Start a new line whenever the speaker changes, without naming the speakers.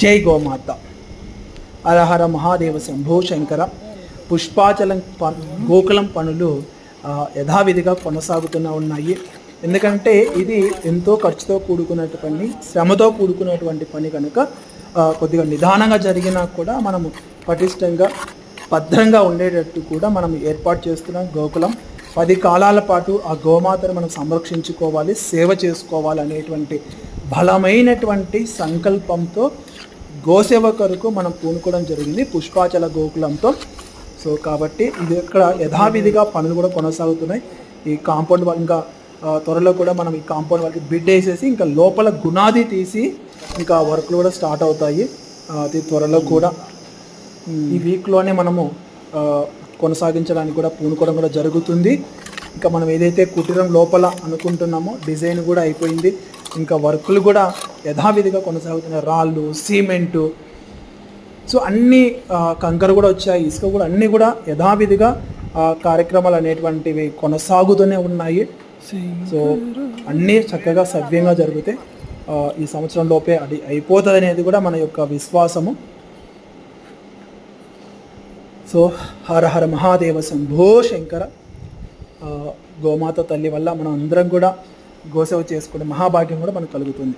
జై గోమాత. హరహర మహాదేవ శంభో శంకర. పుష్పాచలం ప గోకులం పనులు యథావిధిగా కొనసాగుతూనే ఉన్నాయి. ఎందుకంటే ఇది ఎంతో ఖర్చుతో కూడుకున్నటువంటి పని శ్రమతో కూడుకున్నటువంటి పని కనుక కొద్దిగా నిదానంగా జరిగినా కూడా మనము పటిష్టంగా భద్రంగా ఉండేటట్టు కూడా మనం ఏర్పాటు చేస్తున్నాం గోకులం. పది కాలాల పాటు ఆ గోమాతను మనం సంరక్షించుకోవాలి సేవ చేసుకోవాలి అనేటువంటి బలమైనటువంటి సంకల్పంతో గోసేవ కొరకు మనం పూనుకోవడం జరిగింది పుష్పాచల గోకులంతో. సో కాబట్టి ఇది ఇక్కడ యథావిధిగా పనులు కూడా కొనసాగుతున్నాయి. ఈ కాంపౌండ్ వాల్ ఇంకా త్వరలో కూడా మనం ఈ కాంపౌండ్ వాళ్ళకి బిడ్ వేసేసి ఇంకా లోపల గునాది తీసి ఇంకా వర్క్లు కూడా స్టార్ట్ అవుతాయి. అది అతి త్వరలో కూడా. ఈ వీక్లోనే మనము కొనసాగించడానికి కూడా పూనుకోవడం కూడా జరుగుతుంది. ఇంకా మనం ఏదైతే కుటీరం లోపల అనుకుంటున్నామో డిజైన్ కూడా అయిపోయింది. ఇంకా వర్కులు కూడా యథావిధిగా కొనసాగుతున్నాయి రాళ్ళు సిమెంటు. సో అన్ని కంకర కూడా వచ్చాయి ఇసుక కూడా అన్నీ కూడా యథావిధిగా కార్యక్రమాలు అనేటువంటివి కొనసాగుతూనే ఉన్నాయి. సో అన్నీ చక్కగా సవ్యంగా జరుగుతాయి ఈ సంవత్సరం లోపే అది అయిపోతుంది అనేది కూడా మన యొక్క విశ్వాసము. సో హర హర మహాదేవ శంభో శంకర. గోమాత తల్లి వల్ల మనం అందరం కూడా గోసేవ చేసుకునే మహాభాగ్యం కూడా మనకు కలుగుతుంది.